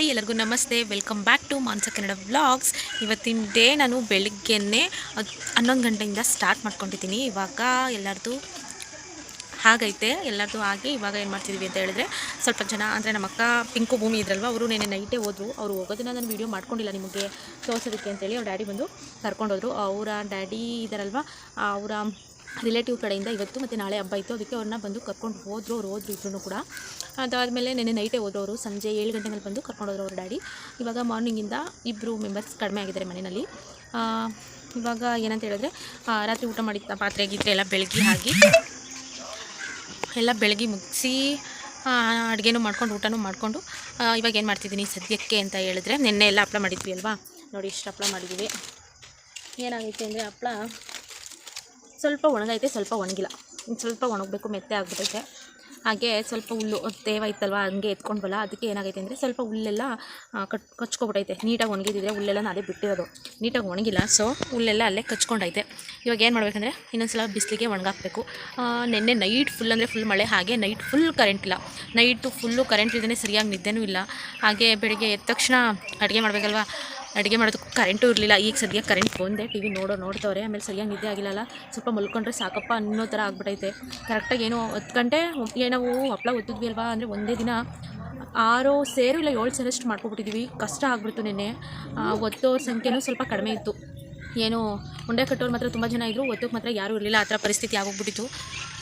Hi ಎಲ್ಲರಿಗೂ ನಮಸ್ತೆ. Welcome back to Mansa Kannada vlogs ಇವತ್ತಿನ ಡೇ ನಾನು ಬೆಳಗ್ಗೆನೇ ಹನ್ನೊಂದು ಗಂಟೆಯಿಂದ ಸ್ಟಾರ್ಟ್ ಮಾಡ್ಕೊಂಡಿದ್ದೀನಿ. ಇವಾಗ ಎಲ್ಲರದು ಹಾಗೈತೆ. ಎಲ್ಲರದು ಹಾಗೆ ಇವಾಗ ಏನು ಮಾಡ್ತಿದ್ವಿ ಅಂತ ಹೇಳಿದ್ರೆ, ಸ್ವಲ್ಪ ಜನ ಅಂದರೆ ನಮ್ಮ ಅಕ್ಕ ಪಿಂಕು ಭೂಮಿ ಇದ್ರಲ್ವ, ಅವರು ನೆನೆ ನೈಟೇ ಹೋದರು. ಅವರು ಹೋಗೋದನ್ನ ನಾನು ವೀಡಿಯೋ ಮಾಡ್ಕೊಂಡಿಲ್ಲ ನಿಮಗೆ ತೋರಿಸೋದಕ್ಕೆ ಅಂತೇಳಿ ಅವ್ರ ಡ್ಯಾಡಿ ಬಂದು ಕರ್ಕೊಂಡೋದ್ರು ಅವರ ಡ್ಯಾಡಿ ಇದ್ದಾರಲ್ವ ಅವರ ರಿಲೇಟಿವ್ ಕಡೆಯಿಂದ ಇವತ್ತು ಮತ್ತು ನಾಳೆ ಹಬ್ಬ ಇತ್ತು. ಅದಕ್ಕೆ ಅವ್ರನ್ನ ಬಂದು ಕರ್ಕೊಂಡು ಹೋದರು ಅವ್ರು ಹೋದ್ರು ಇಬ್ಬರೂ ಕೂಡ. ಅದಾದಮೇಲೆ ನೆನೆ ನೈಟೇ ಹೋದ್ರು ಅವರು ಸಂಜೆ ಏಳು ಗಂಟೆ ಮೇಲೆ ಬಂದು ಕರ್ಕೊಂಡೋದ್ರು ಅವ್ರ ಡ್ಯಾಡಿ. ಇವಾಗ ಮಾರ್ನಿಂಗಿಂದ ಇಬ್ಬರು ಮೆಂಬರ್ಸ್ ಕಡಿಮೆ ಆಗಿದ್ದಾರೆ ಮನೆಯಲ್ಲಿ. ಇವಾಗ ಏನಂತ ಹೇಳಿದ್ರೆ ರಾತ್ರಿ ಊಟ ಮಾಡಿದ್ದ ಪಾತ್ರೆ ಗೀತ್ರೆ ಎಲ್ಲ ಬೆಳಗ್ಗೆ ಹಾಕಿ, ಎಲ್ಲ ಬೆಳಗ್ಗೆ ಮುಗಿಸಿ ಅಡುಗೆನೂ ಮಾಡ್ಕೊಂಡು, ಊಟನೂ ಮಾಡಿಕೊಂಡು ಇವಾಗ ಏನು ಮಾಡ್ತಿದ್ದೀನಿ ಸದ್ಯಕ್ಕೆ ಅಂತ ಹೇಳಿದ್ರೆ, ನಿನ್ನೆ ಎಲ್ಲ ಹಪ್ಳ ಮಾಡಿದ್ವಿ ಅಲ್ವಾ? ನೋಡಿ, ಇಷ್ಟು ಹಪ್ಳ ಮಾಡಿದ್ದೀವಿ ಏನಾಗೈತೆ ಅಂದರೆ ಹಪ್ಳ ಸ್ವಲ್ಪ ಒಣಗೈತೆ, ಸ್ವಲ್ಪ ಒಣಗಿಲ್ಲ. ಸ್ವಲ್ಪ ಒಣಗಬೇಕು, ಮೆತ್ತೆ ಆಗ್ಬಿಟ್ಟೈತೆ ಹಾಗೆ ಸ್ವಲ್ಪ ಹುಲ್ಲು, ತೇವ ಇತ್ತಲ್ವ, ಹಂಗೆ ಎತ್ಕೊಂಡ್ಬಲ್ಲ ಅದಕ್ಕೆ ಏನಾಗೈತೆ ಅಂದರೆ ಸ್ವಲ್ಪ ಹುಲ್ಲೆಲ್ಲ ಕಟ್ ಕಚ್ಕೊಬಿಟ್ಟೈತೆ ನೀಟಾಗಿ ಒಣಗಿದ್ರೆ ಹುಲ್ಲೆಲ್ಲ ಅದೇ ಬಿಟ್ಟಿರೋದು. ನೀಟಾಗಿ ಒಣಗಿಲ್ಲ, ಸೊ ಹುಲ್ಲೆಲ್ಲ ಅಲ್ಲೇ ಕಚ್ಕೊಂಡೈತೆ. ಇವಾಗ ಏನು ಮಾಡಬೇಕಂದ್ರೆ, ಇನ್ನೊಂದ್ಸಲ ಬಿಸಿಲಿಗೆ ಒಣಗಾಕಬೇಕು. ನಿನ್ನೆ ನೈಟ್ ಫುಲ್ ಅಂದರೆ ಫುಲ್ ಮಳೆ, ಹಾಗೆ ನೈಟ್ ಫುಲ್ ಕರೆಂಟ್ ಇಲ್ಲ. ನೈಟು ಫುಲ್ಲು ಕರೆಂಟ್ ಇಲ್ಲದೇ ಸರಿಯಾಗಿ ನಿದ್ದೆನೂ ಇಲ್ಲ. ಹಾಗೆ ಬೆಳಗ್ಗೆ ಎದ್ದ ತಕ್ಷಣ ಅಡುಗೆ ಮಾಡಬೇಕಲ್ವಾ? ಅಡುಗೆ ಮಾಡೋದಕ್ಕೂ ಕರೆಂಟು ಇರಲಿಲ್ಲ. ಈಗ ಸದ್ಯ ಕರೆಂಟ್ ಬಂದೆ ಟಿ ವಿ ನೋಡೋ ನೋಡ್ತವ್ರೆ, ಆಮೇಲೆ ಸರಿಯಾಗಿ ನಿದ್ದೆ ಆಗಿಲ್ಲಲ್ಲ, ಸ್ವಲ್ಪ ಮಲ್ಕೊಂಡ್ರೆ ಸಾಕಪ್ಪ ಅನ್ನೋ ಥರ ಆಗ್ಬಿಟ್ಟೈತೆ ಕರೆಕ್ಟಾಗಿ ಏನೋ ಹತ್ತು ಗಂಟೆ ಏನೋ ಹಪ್ಪಳ ಒತ್ತಿದ್ವಿ ಅಲ್ವಾ, ಅಂದರೆ ಒಂದೇ ದಿನ ಆರು ಸೇರು ಇಲ್ಲ ಏಳು ಸೇರಷ್ಟು ಮಾಡ್ಕೊಬಿಟ್ಟಿದ್ವಿ. ಕಷ್ಟ ಆಗ್ಬಿಡ್ತು ನಿನ್ನೆ. ಒತ್ತೋರ ಸಂಖ್ಯೆನೂ ಸ್ವಲ್ಪ ಕಡಿಮೆ ಇತ್ತು. ಏನು ಉಂಡೆ ಕಟ್ಟೋರು ಮಾತ್ರ ತುಂಬ ಜನ ಇದ್ದರು ಒತ್ತೋಕ್ಕೆ ಮಾತ್ರ ಯಾರೂ ಇರಲಿಲ್ಲ. ಆ ಥರ ಪರಿಸ್ಥಿತಿ ಆಗೋಗ್ಬಿಟ್ಟಿತ್ತು.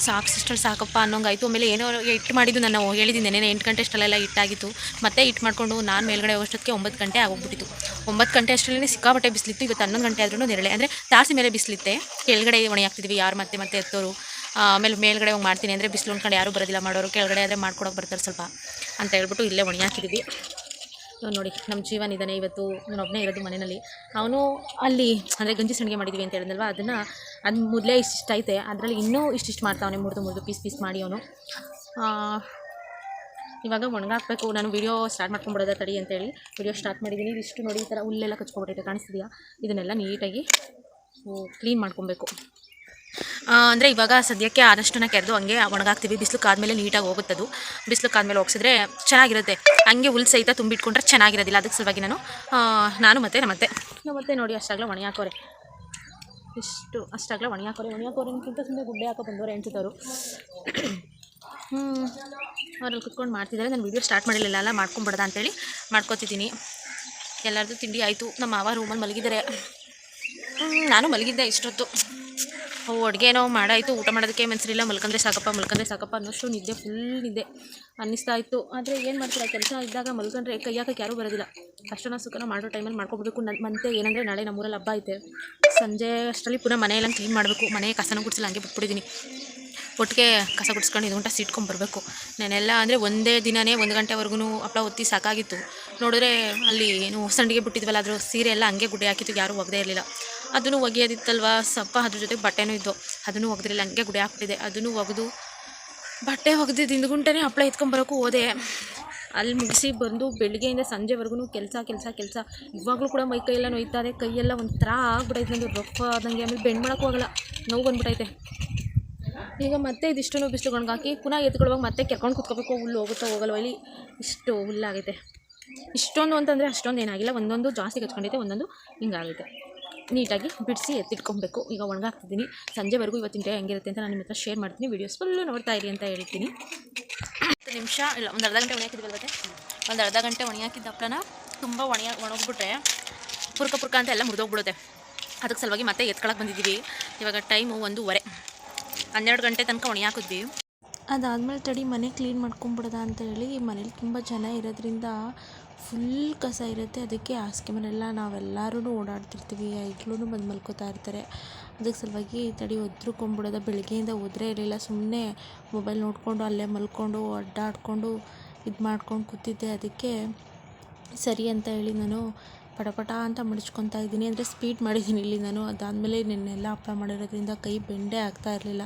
ಸಾಕು ಸಿಸ್ಟರ್ ಸಾಕಪ್ಪ ಅನ್ನೋಂಗಾಯಿತು. ಆಮೇಲೆ ಏನೋ ಇಟ್ಟು ಮಾಡಿದ್ದು ನಾನು ಹೇಳಿದ್ದೀನಿ. ನೆನೆ ಎಂಟು ಗಂಟೆ ಅಷ್ಟಲ್ಲೆಲ್ಲ ಇಟ್ಟಾಗಿತ್ತು ಮತ್ತೆ ಇಟ್ಟು ಮಾಡಿಕೊಂಡು ನಾನು ಮೇಲ್ಗಡೆ ಹೋಗೋಷ್ಟೊತ್ತಿಗೆ ಒಂಬತ್ತು ಗಂಟೆ ಆಗೋಗ್ಬಿಟ್ಟಿತ್ತು. ಒಂಬತ್ತು ಗಂಟೆ ಅಷ್ಟರಲ್ಲಿ ಸಿಕ್ಕಾಪಟ್ಟೆ ಬಿಸಿಲಿತ್ತು. ಇವತ್ತು ಹನ್ನೊಂದು ಗಂಟೆ ಆದ್ರೂ ನೆರಳೆ. ಅಂದರೆ ತಾಸಿ ಮೇಲೆ ಬಿಸಿಲಿತ್ತೆ. ಕೆಳಗಡೆ ಒಣೆ ಹಾಕ್ತಿದ್ವಿ. ಯಾರು ಮತ್ತೆ ಮತ್ತೆ ಎತ್ತೋರು. ಆಮೇಲೆ ಮೇಲ್ಗಡೆ ಹೋಗಿ ಮಾಡ್ತೀನಿ. ಅಂದರೆ ಬಿಸಿಲು ಉಣ್ಕೊಂಡು ಯಾರೂ ಬರೋದಿಲ್ಲ. ಮಾಡೋರು ಕೆಳಗಡೆ ಆದರೆ ಮಾಡ್ಕೊಡೋಕೆ ಬರ್ತಾರೆ ಸ್ವಲ್ಪ ಅಂತ ಹೇಳ್ಬಿಟ್ಟು ಇಲ್ಲೇ ಒಣೆ ಹಾಕಿದ್ವಿ. ನೋಡಿ ನಮ್ಮ ಜೀವನ ಇದ್ದಾನೆ ಇವತ್ತು ನಾನು ಇರೋದು ಮನೆಯಲ್ಲಿ. ಅವನು ಅಲ್ಲಿ, ಅಂದರೆ ಗಂಜಿ ಸಂಡಿಗೆ ಮಾಡಿದ್ವಿ ಅಂತ ಹೇಳಿದ್ನಲ್ವ? ಅದನ್ನು ಅದು ಮೊದಲೇ ಇಷ್ಟಿಷ್ಟು ಐತೆ. ಅದರಲ್ಲಿ ಇನ್ನೂ ಇಷ್ಟಿಷ್ಟು ಮಾಡ್ತಾವನೆ, ಮುರಿದು ಮುರಿದು ಪೀಸ್ ಪೀಸ್ ಮಾಡಿ ಅವನು. ಇವಾಗ ಒಣಗಾಕಬೇಕು. ನಾನು ವೀಡಿಯೋ ಸ್ಟಾರ್ಟ್ ಮಾಡ್ಕೊಂಬಿಡೋದ ತಡಿ ಅಂತೇಳಿ ವೀಡಿಯೋ ಸ್ಟಾರ್ಟ್ ಮಾಡಿದ್ದೀನಿ ಇದಿಷ್ಟು ನೋಡಿ ಈ ಥರ ಹುಲ್ಲೆಲ್ಲ ಕಚ್ಕೊಬಿಟ್ಟೈತೆ ಕಾಣಿಸ್ತಿದೆಯಾ? ಇದನ್ನೆಲ್ಲ ನೀಟಾಗಿ ಕ್ಲೀನ್ ಮಾಡ್ಕೊಬೇಕು. ಅಂದರೆ ಇವಾಗ ಸದ್ಯಕ್ಕೆ ಆದಷ್ಟನ್ನ ಕೆರೆದು ಹಂಗೆ ಒಣಗಾಕ್ತೀವಿ. ಬಿಸಿಲು ಕಾದ್ಮೇಲೆ ನೀಟಾಗಿ ಹೋಗುತ್ತದು. ಬಿಸಿಲು ಕಾದ್ಮೇಲೆ ಹೋಗ್ಸಿದ್ರೆ ಚೆನ್ನಾಗಿರುತ್ತೆ. ಹಂಗೆ ಹುಲ್ ಸಹಿತ ತುಂಬಿಟ್ಕೊಂಡ್ರೆ ಚೆನ್ನಾಗಿರೋದಿಲ್ಲ. ಅದಕ್ಕೆ ಸಲುವಾಗಿ ನಾನು ನಾನು ಮತ್ತೆ ನಮ್ಮತ್ತೆ ಮತ್ತೆ. ನೋಡಿ ಅಷ್ಟಾಗಲ ಒಣ ಹಾಕೋರೆ ಇಷ್ಟು, ಅಷ್ಟಾಗಲ ಒಣ ಹಾಕೋರೆ ಒಣ ಹಾಕೋರಿಗಿಂತ ಸುಮ್ಮನೆ ಗುಡ್ಡೆ ಹಾಕೋ ಬಂದವರು ಹ್ಞೂ ಅವ್ರಲ್ಲಿ ಕುತ್ಕೊಂಡು ಮಾಡ್ತಿದ್ದಾರೆ. ನಾನು ವೀಡಿಯೋ ಸ್ಟಾರ್ಟ್ ಮಾಡಿರಲಿಲ್ಲ. ಅಲ್ಲ, ಮಾಡ್ಕೊಂಬಿಡೋದ ಅಂತೇಳಿ ಮಾಡ್ಕೊತಿದ್ದೀನಿ. ಎಲ್ಲರದ್ದು ತಿಂಡಿ ಆಯಿತು. ನಮ್ಮ ಮಾವ ರೂಮಲ್ಲಿ ಮಲಗಿದ್ದಾರೆ. ನಾನು ಮಲಗಿದ್ದೆ ಇಷ್ಟೊತ್ತು. ಅಡುಗೆನೋ ಮಾಡಾಯಿತು, ಊಟ ಮಾಡೋದಕ್ಕೆ ಮನ್ಸರಿಲ್ಲ ಮಲ್ಕೊಂಡ್ರೆ ಸಾಕಪ್ಪ, ಮಲ್ಕಂದ್ರೆ ಸಾಕಪ್ಪ ಅನ್ನೋಷ್ಟು ನಿದ್ದೆ ಫುಲ್ ನಿದ್ದೆ ಅನ್ನಿಸ್ತಾ ಇತ್ತು. ಆದರೆ ಏನು ಮಾಡ್ತೀರಾ? ಕೆಲಸ ಇದ್ದಾಗ ಮಲ್ಕೊಂಡ್ರೆ ಕೈ ಹಾಕಕ್ಕೆ ಯಾರೂ ಬರೋದಿಲ್ಲ. ಕಷ್ಟನ ಸುಖನ ಮಾಡೋ ಟೈಮಲ್ಲಿ ಮಾಡ್ಕೊಬಿಡ್ಬೇಕು. ನನ್ನ ಮತ್ತೆ ಏನಂದರೆ ನಾಳೆ ನಮ್ಮೂರಲ್ಲಿ ಹಬ್ಬ ಐತೆ. ಸಂಜೆ ಅಷ್ಟರಲ್ಲಿ ಪುನಃ ಮನೆಯೆಲ್ಲ ಕ್ಲೀನ್ ಮಾಡಬೇಕು. ಮನೆ ಕಸನ ಗುಡಿಸಲ್ಲ, ಹಂಗೆ ಬಿಟ್ಬಿಟ್ಟಿದ್ದೀನಿ ಒಟ್ಟಿಗೆ ಕಸ ಗುಡಿಸ್ಕೊಂಡು ಇದು ಗಂಟ ಸಿಟ್ಕೊಂಡು ಬರಬೇಕು. ನಾನೆಲ್ಲ ಅಂದರೆ ಒಂದೇ ದಿನವೇ ಒಂದು ಗಂಟೆವರೆಗೂ ಹಪ್ಪಳ ಒತ್ತಿ ಸಾಕಾಗಿತ್ತು. ನೋಡಿದ್ರೆ ಅಲ್ಲಿ ಏನು ಸಂಡಿಗೆ ಬಿಟ್ಟಿದ್ವಲ್ಲ ಅದ್ರ ಸೀರೆ ಎಲ್ಲ ಹಂಗೆ ಗುಡ್ಡೆ ಹಾಕಿತ್ತು ಯಾರೂ ಒಗದೇ ಇರಲಿಲ್ಲ. ಅದನ್ನು ಒಗೆಯೋದಿತ್ತಲ್ವ? ಸ್ವಲ್ಪ ಅದ್ರ ಜೊತೆಗೆ ಬಟ್ಟೆನೂ ಇದ್ದು. ಅದನ್ನು ಒಗೆದ್ರಿಲ್ಲ ಹಂಗೆ ಗುಡಿ ಹಾಕ್ಬಿಟ್ಟಿದೆ. ಅದನ್ನು ಒಗೆದು ಬಟ್ಟೆ ಒಗೆದು ದಿಂದ್ಗುಂಟೆ ಹಪ್ಪಳ ಎತ್ಕೊಂಬರೋಕ್ಕೂ ಹೋದೆ. ಅಲ್ಲಿ ಮುಗಿಸಿ ಬಂದು ಬೆಳಿಗ್ಗೆಯಿಂದ ಸಂಜೆವರೆಗೂ ಕೆಲಸ ಕೆಲಸ ಕೆಲಸ. ಇವಾಗಲೂ ಕೂಡ ಮೈ ಕೈಯೆಲ್ಲ ನೋಯ್ತಾರೆ ಕೈಯೆಲ್ಲ ಒಂಥರ ಆಗ್ಬಿಟ್ಟೈತೆ ನಂದು ರೊಕ್ಕ ಆದಂಗೆ. ಆಮೇಲೆ ಬೆಂಡ್ ಮಾಡೋಕ್ಕೂ ಆಗಲ್ಲ. ನೋವು ಬಂದ್ಬಿಟ್ಟೈತೆ ಈಗ ಮತ್ತೆ ಇದಿಷ್ಟು ಬಿಸಿಲು ಒಣಗಾಕಿ ಪುನಃ ಎತ್ಕೊಳ್ಳುವಾಗ ಮತ್ತೆ ಕೆರ್ಕೊಂಡು ಕುತ್ಕೋಬೇಕು. ಹುಲ್ಲು ಹೋಗುತ್ತೋ ಹೋಗಲ್ವ ಇಲ್ಲಿ? ಇಷ್ಟು ಹುಲ್ಲಾಗೈತೆ. ಇಷ್ಟೊಂದು ಅಂತಂದರೆ ಅಷ್ಟೊಂದು ಏನಾಗಿಲ್ಲ ಒಂದೊಂದು ಜಾಸ್ತಿ ಕಚ್ಕೊಂಡೈತೆ ಒಂದೊಂದು ಹಿಂಗಾಗೈತೆ. ನೀಟಾಗಿ ಬಿಡಿಸಿ ಎತ್ತಿಟ್ಕೊಬೇಕು. ಈಗ ಒಣಗಾಕ್ತಿದ್ದೀನಿ. ಸಂಜೆವರೆಗೂ ಇವತ್ತಿನ ಡೇ ಹೆಂಗಿರುತ್ತೆ ಅಂತ ನಾನು ನಿಮ್ಮ ಹತ್ರ ಶೇರ್ ಮಾಡ್ತೀನಿ. ವೀಡಿಯೋಸ್ ಫುಲ್ಲು ನೋಡ್ತಾ ಇರಿ ಅಂತ ಹೇಳ್ತೀನಿ. ಹತ್ತು ನಿಮಿಷ, ಇಲ್ಲ, ಒಂದು ಅರ್ಧ ಗಂಟೆ ಒಣ ಹಾಕಿದ್ವಿ ಒಂದು ಅರ್ಧ ಗಂಟೆ ಒಣಗಾಕಿದ್ದ ಅಪ್ಪನ ತುಂಬ ಒಣಗ, ಒಣಗಿಬಿಟ್ರೆ ಪುರ್ಕ ಪುರ್ಕ ಅಂತ ಎಲ್ಲ ಮುರಿದೋಗ್ಬಿಡುತ್ತೆ. ಅದಕ್ಕೆ ಸಲುವಾಗಿ ಮತ್ತೆ ಎತ್ಕೊಳಕ್ಕೆ ಬಂದಿದ್ದೀವಿ. ಇವಾಗ ಟೈಮು ಒಂದೂವರೆ. ಹನ್ನೆರಡು ಗಂಟೆ ತನಕ ಒಣ ಹಾಕಿದ್ವಿ. ಅದಾದಮೇಲೆ ತಡಿ ಮನೆ ಕ್ಲೀನ್ ಮಾಡ್ಕೊಂಬಿಡೋದ ಅಂತ ಹೇಳಿ ಮನೇಲಿ ತುಂಬ ಜನ ಇರೋದ್ರಿಂದ ಫುಲ್ ಕಸ ಇರುತ್ತೆ. ಅದಕ್ಕೆ ಹಾಸಿಗೆ ಮನೆಲ್ಲ ನಾವೆಲ್ಲರೂ ಓಡಾಡ್ತಿರ್ತೀವಿ. ಐಕ್ಳು ಬಂದು ಮಲ್ಕೋತಾ ಇರ್ತಾರೆ. ಅದಕ್ಕೆ ಸಲುವಾಗಿ ತಡಿ ಒದ್ರುಕೊಂಬಿಡೋದ ಬೆಳಗ್ಗೆಯಿಂದ ಒದ್ರೆ ಇರಲಿಲ್ಲ. ಸುಮ್ಮನೆ ಮೊಬೈಲ್ ನೋಡಿಕೊಂಡು ಅಲ್ಲೇ ಮಲ್ಕೊಂಡು ಅಡ್ಡಾಡಿಕೊಂಡು ಇದು ಮಾಡ್ಕೊಂಡು ಕೂತಿದ್ದೆ. ಅದಕ್ಕೆ ಸರಿ ಅಂತ ಹೇಳಿ ನಾನು ಪಟಪಟ ಅಂತ ಮಡಚ್ಕೊತಾ ಇದ್ದೀನಿ. ಅಂದರೆ ಸ್ಪೀಡ್ ಮಾಡಿದ್ದೀನಿ ಇಲ್ಲಿ ನಾನು. ಅದಾದಮೇಲೆ ನೆನ್ನೆಲ್ಲ ಹಪ್ಪಳ ಮಾಡಿರೋದ್ರಿಂದ ಕೈ ಬೆಂಡೆ ಆಗ್ತಾ ಇರಲಿಲ್ಲ.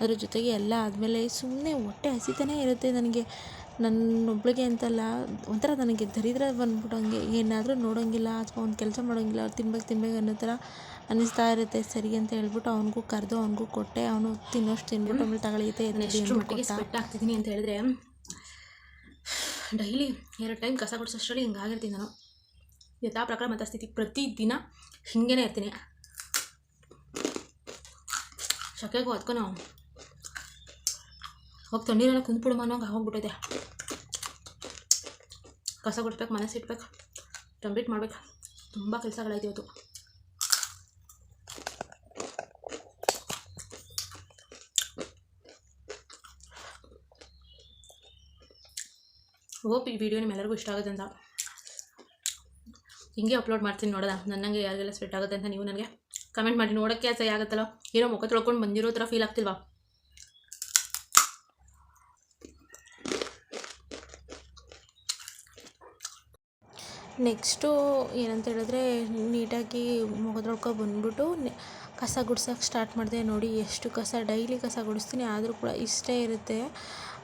ಅದ್ರ ಜೊತೆಗೆ ಎಲ್ಲ ಆದಮೇಲೆ ಸುಮ್ಮನೆ ಹೊಟ್ಟೆ ಹಸಿತಾನೇ ಇರುತ್ತೆ ನನಗೆ. ನನ್ನೊಬ್ಳಿಗೆ ಅಂತಲ್ಲ ಒಂಥರ ನನಗೆ ದರಿದ್ರ ಬಂದ್ಬಿಟ್ಟಂಗೆ ಏನಾದರೂ ನೋಡೋಂಗಿಲ್ಲ ಅಥವಾ ಒಂದು ಕೆಲಸ ಮಾಡೋಂಗಿಲ್ಲ ತಿನ್ಬೇಕು ತಿನ್ಬೇಕು ಅನ್ನೋ ಥರ ಅನ್ನಿಸ್ತಾ ಇರುತ್ತೆ ಸರಿ ಅಂತ ಹೇಳ್ಬಿಟ್ಟು ಅವನಿಗೂ ಕರೆದು ಅವನಿಗೂ ಕೊಟ್ಟೆ ಅವನು ತಿನ್ನೋಷ್ಟು ತಿನ್ಬಿಟ್ಟು ಆಮೇಲೆ ತಗೊಳೈತೆ ಆಗ್ತಿದ್ದೀನಿ ಅಂತ ಹೇಳಿದ್ರೆ ಡೈಲಿ ಎರಡು ಟೈಮ್ ಕಸ ಗುಡಿಸೋಷ್ಟರಲ್ಲಿ ಹಿಂಗಾಗಿರ್ತೀನಿ ನಾನು. ಯಥಾ ಪ್ರಕಾರ ಮತ್ತು ಸ್ಥಿತಿ ಪ್ರತಿದಿನ ಹಿಂಗೇನೆ ಇರ್ತೀನಿ. ಶಕೆಗೂ ಅದಕ್ಕೂ ನಾವು. ಹೋಗಿ ತಣ್ಣೀರೆಲ್ಲ ಕುಂದ್ಬಿಡು ಮನೋಂಗೆ ಹೋಗ್ಬಿಟ್ಟಿದೆ ಕಸ ಗುಡ್ಬೇಕು ಮನಸ್ಸು ಇಟ್ಬೇಕು ಕಂಪ್ಲೀಟ್ ಮಾಡ್ಬೇಕು. ತುಂಬ ಕೆಲಸಗಳೈತೆ ಇವತ್ತು. ಹೋಪ್ ಈ ವಿಡಿಯೋ ನಿಮ್ಮೆಲ್ಲರಿಗೂ ಇಷ್ಟ ಆಗುತ್ತೆ ಅಂತ. ಹಿಂಗೆ ಅಪ್ಲೋಡ್ ಮಾಡ್ತೀನಿ ನೋಡೋದ ನನ್ನಂಗೆ ಯಾರಿಗೆಲ್ಲ ಸ್ವೆಟ್ ಆಗುತ್ತೆ ಅಂತ ನೀವು ನನಗೆ ಕಮೆಂಟ್ ಮಾಡಿ. ನೋಡೋಕ್ಕೆ ಸರಿ ಆಗುತ್ತಲ್ಲ? ಏನೋ ಮುಖ ತೊಳ್ಕೊಂಡು ಬಂದಿರೋ ಥರ ಫೀಲ್ ಆಗ್ತಿಲ್ವಾ? ನೆಕ್ಸ್ಟು ಏನಂತ ಹೇಳಿದ್ರೆ ನೀಟಾಗಿ ಮುಖ ಬಂದ್ಬಿಟ್ಟು ಕಸ ಗುಡ್ಸೋಕೆ ಸ್ಟಾರ್ಟ್ ಮಾಡಿದೆ ನೋಡಿ ಎಷ್ಟು ಕಸ, ಡೈಲಿ ಕಸ ಗುಡಿಸ್ತೀನಿ, ಆದರೂ ಕೂಡ ಇಷ್ಟೇ ಇರುತ್ತೆ.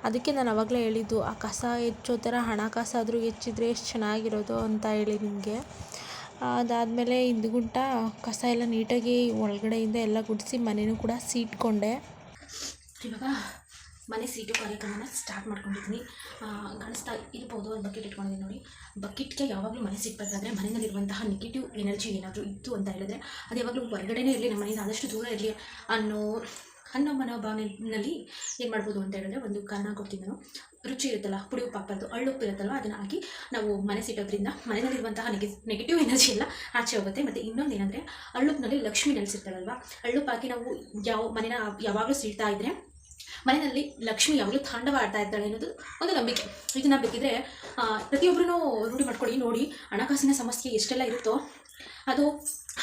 ಅದಕ್ಕೆ ನಾನು ಆವಾಗಲೇ ಹೇಳಿದ್ದು, ಆ ಕಸ ಹೆಚ್ಚೋ ಥರ ಹಣ ಕಾಸಾದರೂ ಹೆಚ್ಚಿದ್ರೆ ಎಷ್ಟು ಚೆನ್ನಾಗಿರೋದು ಅಂತ ಹೇಳಿ ನಿಮಗೆ. ಅದಾದಮೇಲೆ ಹಿಂದ್ಗುಂಟ ಕಸ ಎಲ್ಲ ನೀಟಾಗಿ ಒಳಗಡೆಯಿಂದ ಎಲ್ಲ ಗುಡಿಸಿ ಮನೆಯೂ ಕೂಡ ಸೀಟ್ಕೊಂಡೆ. ಇವಾಗ ಮನೆ ಸೀಟು ಕಾರ್ಯಕ್ರಮನ ಸ್ಟಾರ್ಟ್ ಮಾಡ್ಕೊಂಡಿದ್ದೀನಿ. ಕಾಣಿಸ್ತಾ ಇರ್ಬೋದು ಒಂದು ಬಕೆಟ್ ಇಟ್ಕೊಂಡಿದ್ದೀನಿ ನೋಡಿ. ಬಕೆಟ್ಗೆ ಯಾವಾಗಲೂ ಮನೆ ಸಿಗಬೇಕಾದ್ರೆ ಮನೆಯಲ್ಲಿರುವಂತಹ ನೆಗೆಟಿವ್ ಎನರ್ಜಿ ಏನಾದರೂ ಇತ್ತು ಅಂತ ಹೇಳಿದ್ರೆ ಅದು ಯಾವಾಗಲೂ ಹೊರಗಡೆನೇ ಇರಲಿ, ನಮ್ಮ ಮನೆಯಿಂದ ಆದಷ್ಟು ದೂರ ಇರಲಿ ಅನ್ನೋ ಅನ್ನೋ ಮನೋಭಾವನೆಯಲ್ಲಿ ಏನು ಮಾಡ್ಬೋದು ಅಂತ ಹೇಳಿದ್ರೆ ಒಂದು ಕಾರಣ ಕೊಡ್ತೀನಿ ನಾನು. ರುಚಿ ಇರುತ್ತಲ್ಲ, ಪುಡಿ ಉಪ್ಪು ಹಾಕ್ಬಾರ್ದು ಅಳ್ಳುಪ್ಪು ಇರುತ್ತಲ್ಲ ಅದನ್ನು ಹಾಕಿ ನಾವು ಮನೆ ಸಿಟ್ಟೋದ್ರಿಂದ ಮನೆಯಲ್ಲಿರುವಂತಹ ನೆಗೆ ನೆಗೆಟಿವ್ ಎನರ್ಜಿ ಎಲ್ಲ ಆಚೆ ಹೋಗುತ್ತೆ. ಮತ್ತು ಇನ್ನೊಂದು ಏನಂದರೆ ಅಳ್ಳುಪ್ಪಿನಲ್ಲಿ ಲಕ್ಷ್ಮಿ ನೆಲೆಸಿರ್ತಾಳಲ್ವ ಅಳ್ಳುಪ್ಪು ಹಾಕಿ ನಾವು ಯಾವ ಮನೇನ ಯಾವಾಗಲೂ ಸೀಳ್ತಾ ಇದ್ದರೆ ಮನೆಯಲ್ಲಿ ಲಕ್ಷ್ಮಿ ಯಾವಾಗಲೂ ತಾಂಡವ ಆಡ್ತಾ ಇರ್ತಾಳೆ ಅನ್ನೋದು ಒಂದು ನಂಬಿಕೆ. ಇದನ್ನ ಬೇಕಿದ್ರೆ ಪ್ರತಿಯೊಬ್ಬರೂ ರೂಢಿ ಮಾಡ್ಕೊಳ್ಳಿ, ನೋಡಿ ಹಣಕಾಸಿನ ಸಮಸ್ಯೆ ಎಷ್ಟೆಲ್ಲ ಇರುತ್ತೋ ಅದು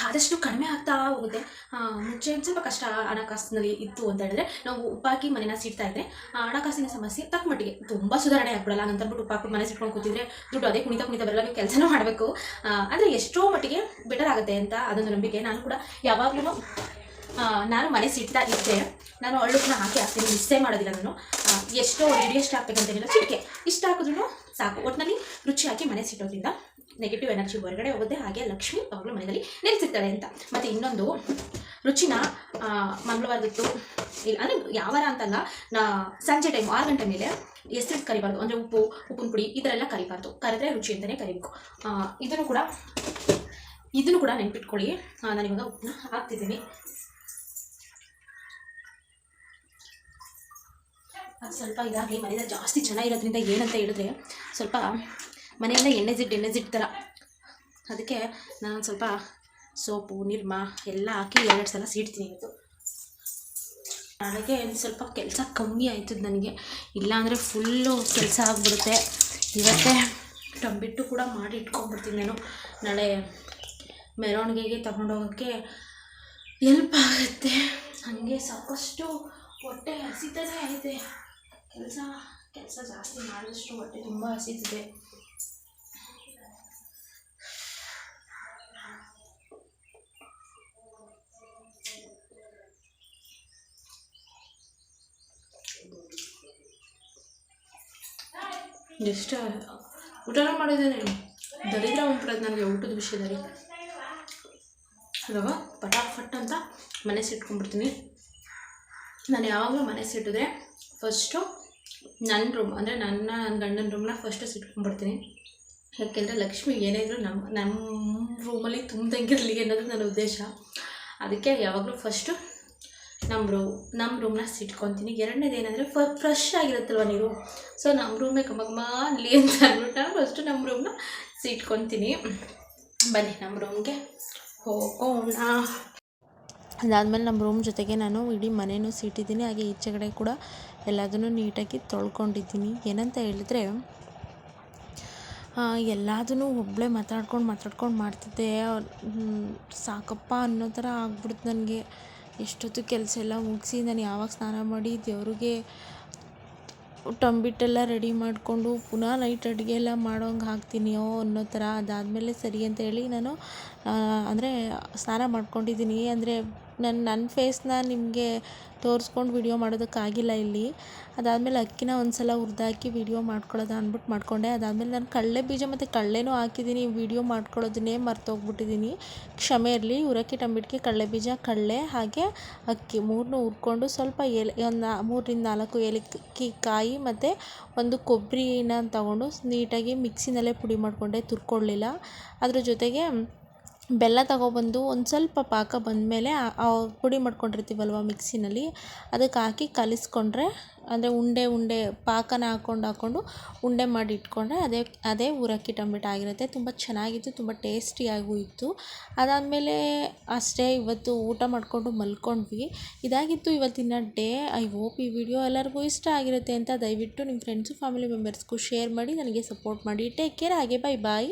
ಆದಷ್ಟು ಕಡಿಮೆ ಆಗ್ತಾ ಹೋಗುತ್ತೆ. ಮುಂಚೆ ಸ್ವಲ್ಪ ಕಷ್ಟ ಹಣಕಾಸಿನಲ್ಲಿ ಇತ್ತು ಅಂತ ಹೇಳಿದ್ರೆ, ನಾವು ಉಪ್ಪಾಕಿ ಮನೆನ ಸಿಡ್ತಾ ಇದ್ರೆ ಹಣಕಾಸಿನ ಸಮಸ್ಯೆ ತಕ್ಕ ಮಟ್ಟಿಗೆ ತುಂಬ ಸುಧಾರಣೆ ಆಗ್ಬಿಡಲ್ಲ. ಅಂತ ಅಂದ್ಬಿಟ್ಟು ಉಪ್ಪಾಕಿ ಮನೆ ಸಿಟ್ಕೊಂಡು ಕೂತಿದ್ರೆ ದುಡ್ಡು ಅದೇ ಕುಣಿತ ಕುಣಿತ ಬರಲ್ಲ ನೀವು ಕೆಲಸನೂ ಮಾಡಬೇಕು. ಆದರೆ ಎಷ್ಟೋ ಮಟ್ಟಿಗೆ ಬೆಟರ್ ಆಗುತ್ತೆ ಅಂತ ಅದೊಂದು ನಂಬಿಕೆ. ನಾನು ಕೂಡ ಯಾವಾಗಲೂ ನಾನು ಮನೆ ಸಿಡ್ತಾ ಇದ್ದೆ. ನಾನು ಅಳ್ಳುಪ್ಪನ್ನ ಹಾಕಿ ಹಾಕ್ತೀನಿ ಮಿಸ್ಸೇ ಮಾಡೋದಿಲ್ಲ ನಾನು. ಎಷ್ಟೋ ಇಡೀ ಎಷ್ಟು ಹಾಕ್ಬೇಕಂತೇನಿಲ್ಲ ಚಿಟಿಕೆ. ಇಷ್ಟು ಹಾಕಿದ್ರು ಸಾಕು. ಒಟ್ಟಿನಲ್ಲಿ ರುಚಿ ಹಾಕಿ ಮನೆ ಸಿಟ್ಟೋದ್ರಿಂದ ನೆಗೆಟಿವ್ ಎನರ್ಜಿ ಹೊರಗಡೆ ಹೋಗುತ್ತೆ ಹಾಗೆ ಲಕ್ಷ್ಮಿ ಯಾವಾಗಲೂ ಮನೆಯಲ್ಲಿ ನೆಲೆಸಿರ್ತಾಳೆ ಅಂತ. ಮತ್ತು ಇನ್ನೊಂದು, ರುಚಿನ ಮಂಗಳವಾರದಿತ್ತು ಇಲ್ಲ, ಅಂದರೆ ಯಾವಾರ ಅಂತಲ್ಲ, ನಾ ಸಂಜೆ ಟೈಮ್ ಆರು ಗಂಟೆ ಮೇಲೆ ಹೆಸರಿಟ್ಟು ಕರಿಬಾರ್ದು. ಅಂದರೆ ಉಪ್ಪು, ಉಪ್ಪಿನ ಪುಡಿ, ಈ ಥರ ಎಲ್ಲ ಕರಿಬಾರ್ದು. ಕರೆದ್ರೆ ರುಚಿ ಅಂತಲೇ ಕರಿಬೇಕು. ಇದನ್ನು ಕೂಡ ಇದನ್ನು ಕೂಡ ನೆನ್ಪಿಟ್ಕೊಳ್ಳಿ. ನಾನು ಇವಾಗ ಉಪ್ಪನ್ನ ಹಾಕ್ತಿದ್ದೀನಿ. ಅದು ಸ್ವಲ್ಪ ಇದಾಗಲಿ ಮನೆಯಿಂದ ಜಾಸ್ತಿ ಜನ ಇರೋದ್ರಿಂದ ಏನಂತ ಹೇಳಿದ್ರೆ ಸ್ವಲ್ಪ ಮನೆಯಿಂದ ಎಣ್ಣೆ ಜಿಡ್ಡು ಎಣ್ಣೆ ಜಿಡ್ಡು ಥರ. ಅದಕ್ಕೆ ನಾನು ಸ್ವಲ್ಪ ಸೋಪು, ನಿರ್ಮ ಎಲ್ಲ ಹಾಕಿ ಎರಡು ಸಲ ಸೀಡ್ತೀನಿ ಇವತ್ತು. ನಾಳೆಗೆ ಸ್ವಲ್ಪ ಕೆಲಸ ಕಮ್ಮಿ ಆಯ್ತದ ನನಗೆ. ಇಲ್ಲಾಂದರೆ ಫುಲ್ಲು ಕೆಲಸ ಆಗಿಬಿಡುತ್ತೆ. ಇವತ್ತೇ ಟಂಬಿಟ್ಟು ಕೂಡ ಮಾಡಿ ಇಟ್ಕೊಂಡ್ಬಿಡ್ತೀನಿ ನಾನು. ನಾಳೆ ಮೆರವಣಿಗೆಗೆ ತಗೊಂಡೋಗೋಕ್ಕೆ ಎಲ್ಪ್ ಆಗುತ್ತೆ. ಹಾಗೆ ಸಾಕಷ್ಟು ಹೊಟ್ಟೆ ಹಸಿತನೇ ಐತೆ ಕೆಲಸ ಕೆಲಸ ಜಾಸ್ತಿ ಮಾಡಿದಷ್ಟು ಹೊಟ್ಟೆ ತುಂಬ ಹಸಿತಿದೆ. ಎಷ್ಟು ಊಟನೂ ಮಾಡಿದ್ದೇನೆ. ದರಿದ್ರ ಉಂಟ್ರದು ನನಗೆ ಊಟದ ವಿಷಯದಲ್ಲಿ ಇವಾಗ ಪಟಾಫಟ್ ಅಂತ ಮನೆ ಸಿಟ್ಕೊಂಡ್ಬಿಡ್ತೀನಿ ನಾನು ಯಾವಾಗಲೂ ಮನೆ ಸಿಟ್ಟಿದ್ರೆ ಫಸ್ಟು ನನ್ನ ರೂಮ್ ಅಂದರೆ ನನ್ನ ನನ್ನ ಗಂಡನ ರೂಮ್ನ ಫಸ್ಟು ಸಿಟ್ಕೊಂಡ್ಬಿಡ್ತೀನಿ ಯಾಕೆಂದರೆ ಲಕ್ಷ್ಮಿ ಏನೇ ನಮ್ಮ ನಮ್ಮ ರೂಮಲ್ಲಿ ತುಂಬ್ದಂಗಿರಲಿ ಅನ್ನೋದು ನನ್ನ ಉದ್ದೇಶ. ಅದಕ್ಕೆ ಯಾವಾಗಲೂ ಫಸ್ಟು ನಮ್ಮ ರೂ ನಮ್ಮ ರೂಮ್ನ ಸಿಟ್ಕೊತೀನಿ ಎರಡನೇದು ಏನಂದರೆ ಫ ಫ್ರೆಶ್ ಆಗಿರುತ್ತಲ್ವ ನೀರು. ಸೊ ನಮ್ಮ ರೂಮೇ ಕಮಗಮ ಅಲ್ಲಿ ಅಂತ ಅಂದ್ಬಿಟ್ಟು ನಾನು ಫಸ್ಟು ನಮ್ಮ ರೂಮ್ನ ಸಿಟ್ಕೊತೀನಿ ಬನ್ನಿ ನಮ್ಮ ರೂಮ್ಗೆ ಹೋಗೋಣ. ಅದಾದಮೇಲೆ ನಮ್ಮ ರೂಮ್ ಜೊತೆಗೆ ನಾನು ಇಡೀ ಮನೆಯೂ ಸಿಟ್ಟಿದ್ದೀನಿ ಹಾಗೆ ಈಚೆಗಡೆ ಕೂಡ ಎಲ್ಲದನ್ನು ನೀಟಾಗಿ ತೊಳ್ಕೊಂಡಿದ್ದೀನಿ. ಏನಂತ ಹೇಳಿದ್ರೆ ಎಲ್ಲದನ್ನು ಒಬ್ಬಳೇ ಮಾತಾಡ್ಕೊಂಡು ಮಾತಾಡ್ಕೊಂಡು ಮಾಡ್ತಿದ್ದೆ. ಸಾಕಪ್ಪ ಅನ್ನೋ ಥರ ಆಗ್ಬಿಡ್ತು ನನಗೆ. ಎಷ್ಟೊತ್ತು ಕೆಲಸ ಎಲ್ಲ ಮುಗಿಸಿ ನಾನು ಯಾವಾಗ ಸ್ನಾನ ಮಾಡಿ ದೇವ್ರಿಗೆ ಟೊಂಬಿಟ್ಟೆಲ್ಲ ರೆಡಿ ಮಾಡಿಕೊಂಡು ಪುನಃ ನೈಟ್ ಅಡುಗೆ ಎಲ್ಲ ಮಾಡೋಂಗೆ ಹಾಕ್ತೀನಿಯೋ ಅನ್ನೋ ಥರ ಅದಾದಮೇಲೆ ಸರಿ ಅಂತ ಹೇಳಿ ನಾನು ಅಂದರೆ ಸ್ನಾನ ಮಾಡ್ಕೊಂಡಿದ್ದೀನಿ. ಅಂದರೆ ನನ್ನ ನನ್ನ ಫೇಸ್ನ ನಿಮಗೆ ತೋರಿಸ್ಕೊಂಡು ವಿಡಿಯೋ ಮಾಡೋದಕ್ಕಾಗಿಲ್ಲ ಇಲ್ಲಿ. ಅದಾದಮೇಲೆ ಅಕ್ಕಿನ ಒಂದು ಸಲ ಹುರ್ದಾಕಿ ವಿಡಿಯೋ ಮಾಡ್ಕೊಳ್ಳೋದು ಅಂದ್ಬಿಟ್ಟು ಮಾಡಿಕೊಂಡೆ. ಅದಾದಮೇಲೆ ನಾನು ಕಡಲೆ ಬೀಜ ಮತ್ತು ಕಡಲೆನೂ ಹಾಕಿದ್ದೀನಿ ವಿಡಿಯೋ ಮಾಡ್ಕೊಳ್ಳೋದನ್ನೇ ಮರ್ತೋಗ್ಬಿಟ್ಟಿದ್ದೀನಿ ಕ್ಷಮೆ ಇರಲಿ, ಉರಕ್ಕಿ ಟೊಮೆಟ್ಗೆ ಕಡಲೆ ಬೀಜ ಕಡಲೆ ಹಾಗೆ ಅಕ್ಕಿ ಮೂರನ್ನೂ ಹುರ್ಕೊಂಡು ಸ್ವಲ್ಪ ಏಲ ಒಂದು ಮೂರರಿಂದ ನಾಲ್ಕು ಏಲಕ್ಕಿ ಕಾಯಿ ಮತ್ತು ಒಂದು ಕೊಬ್ಬರಿನ ತಗೊಂಡು ನೀಟಾಗಿ ಮಿಕ್ಸಿನಲ್ಲೇ ಪುಡಿ ಮಾಡಿಕೊಂಡೆ. ತುರ್ಕೊಳ್ಳಿಲ್ಲ. ಅದ್ರ ಜೊತೆಗೆ ಬೆಲ್ಲ ತಗೊಬಂದು ಒಂದು ಸ್ವಲ್ಪ ಪಾಕ ಬಂದಮೇಲೆ ಪುಡಿ ಮಾಡ್ಕೊಂಡಿರ್ತೀವಲ್ವ ಮಿಕ್ಸಿನಲ್ಲಿ, ಅದಕ್ಕೆ ಹಾಕಿ ಕಲಿಸ್ಕೊಂಡ್ರೆ, ಅಂದರೆ ಉಂಡೆ ಉಂಡೆ ಪಾಕನ ಹಾಕ್ಕೊಂಡು ಹಾಕ್ಕೊಂಡು ಉಂಡೆ ಮಾಡಿ ಇಟ್ಕೊಂಡ್ರೆ ಅದೇ ಅದೇ ಊರಕ್ಕಿ ಟೊಮೆಟೊ ಆಗಿರುತ್ತೆ. ತುಂಬ ಚೆನ್ನಾಗಿತ್ತು, ತುಂಬ ಟೇಸ್ಟಿಯಾಗೂ ಇತ್ತು. ಅದಾದಮೇಲೆ ಅಷ್ಟೇ ಇವತ್ತು ಊಟ ಮಾಡಿಕೊಂಡು ಮಲ್ಕೊಂಡ್ವಿ. ಇದಾಗಿತ್ತು ಇವತ್ತಿನ ಡೇ. ಐ ಹೋಪ್ ಈ ವಿಡಿಯೋ ಎಲ್ಲರಿಗೂ ಇಷ್ಟ ಆಗಿರುತ್ತೆ ಅಂತ ದಯವಿಟ್ಟು ನಿಮ್ಮ ಫ್ರೆಂಡ್ಸು, ಫ್ಯಾಮಿಲಿ ಮೆಂಬರ್ಸ್ಗೂ ಶೇರ್ ಮಾಡಿ, ನನಗೆ ಸಪೋರ್ಟ್ ಮಾಡಿ. ಟೇಕ್ ಕೇರ್, ಹಾಗೆ ಬೈ ಬಾಯ್